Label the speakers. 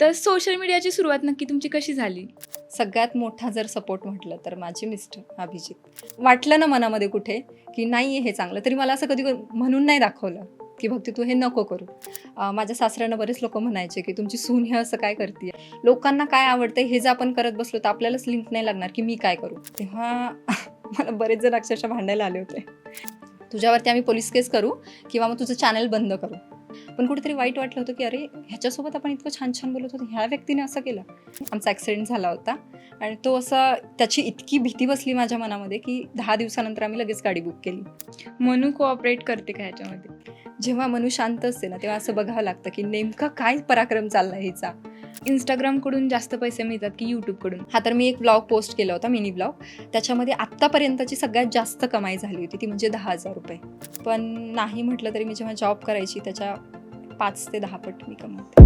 Speaker 1: तर सोशल मीडियाची सुरुवात नक्की तुमची कशी झाली?
Speaker 2: सगळ्यात मोठा जर सपोर्ट म्हटलं तर माझे मिस्टर अभिजित. वाटलं ना मनामध्ये कुठे? की नाही हे चांगलं. तरी मला असं कधी म्हणून नाही दाखवलं की भक्ती तू हे नको करू. माझ्या सासऱ्यानं बरेच लोक म्हणायचे की तुमची सून हे असं काय करते लोकांना काय आवडतं हे जर आपण करत बसलो तर आपल्यालाच लिंक नाही लागणार की मी काय करू? तेव्हा मला बरेच जण अक्षरशः भांडायला आले होते. तुझ्यावरती आम्ही पोलीस केस करू किंवा मग तुझं चॅनल बंद करू. पण कुठेतरी वाईट वाटलं होतं की अरे ह्याच्यासोबत आपण इतकं छान छान बोलत होतो. ह्या व्यक्तीने असं केलं. आमचा ॲक्सिडेंट झाला होता. आणि तो असा त्याची इतकी भीती बसली माझ्या मनामध्ये की दहा दिवसानंतर आम्ही लगेच गाडी बुक केली.
Speaker 1: मनू कोऑपरेट करते का ह्याच्यामध्ये?
Speaker 2: जेव्हा मनु शांत असते ना तेव्हा असं बघावं लागतं की नेमका काय पराक्रम चाललाय हिचा.
Speaker 1: इंस्टाग्रामकडून जास्त पैसे मिळतात की यूट्यूबकडून
Speaker 2: हा तर मी एक ब्लॉग पोस्ट केला होता मिनी ब्लॉग त्याच्यामध्ये आत्तापर्यंतची सगळ्यात जास्त कमाई झाली होती ती म्हणजे दहा हजार रुपये. पण नाही म्हटलं तरी मी जेव्हा जॉब करायची त्याच्या पाच ते दहा पट मी कमावते.